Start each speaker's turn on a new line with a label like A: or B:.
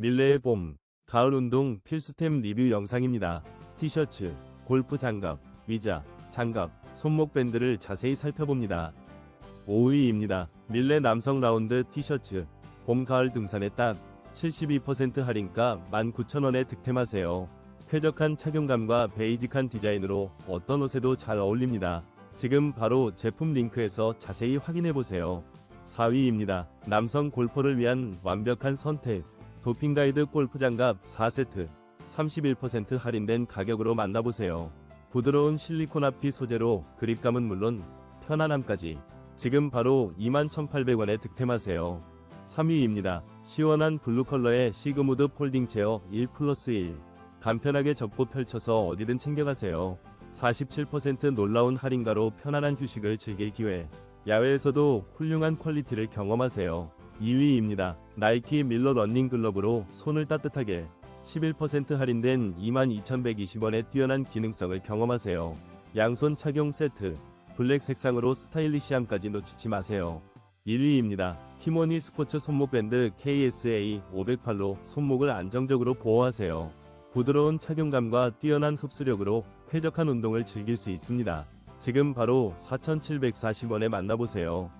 A: 밀레의 봄, 가을 운동 필수템 리뷰 영상입니다. 티셔츠, 골프 장갑, 위자, 장갑, 손목 밴드를 자세히 살펴봅니다. 5위입니다. 밀레 남성 라운드 티셔츠, 봄 가을 등산에 딱 72% 할인가 19,000원에 득템하세요. 쾌적한 착용감과 베이직한 디자인으로 어떤 옷에도 잘 어울립니다. 지금 바로 제품 링크에서 자세히 확인해보세요. 4위입니다. 남성 골퍼를 위한 완벽한 선택. 도핑 가이드 골프 장갑 4세트. 31% 할인된 가격으로 만나보세요. 부드러운 실리콘 앞이 소재로 그립감은 물론 편안함까지. 지금 바로 21,800원에 득템하세요. 3위입니다. 시원한 블루 컬러의 시그무드 폴딩 체어 1 플러스 1. 간편하게 접고 펼쳐서 어디든 챙겨가세요. 47% 놀라운 할인가로 편안한 휴식을 즐길 기회. 야외에서도 훌륭한 퀄리티를 경험하세요. 2위입니다. 나이키 밀러 러닝 글러브로 손을 따뜻하게 11% 할인된 22,120원의 뛰어난 기능성을 경험하세요. 양손 착용 세트, 블랙 색상으로 스타일리시함까지 놓치지 마세요. 1위입니다. 티모니 스포츠 손목 밴드 KSA 508로 손목을 안정적으로 보호하세요. 부드러운 착용감과 뛰어난 흡수력으로 쾌적한 운동을 즐길 수 있습니다. 지금 바로 4,740원에 만나보세요.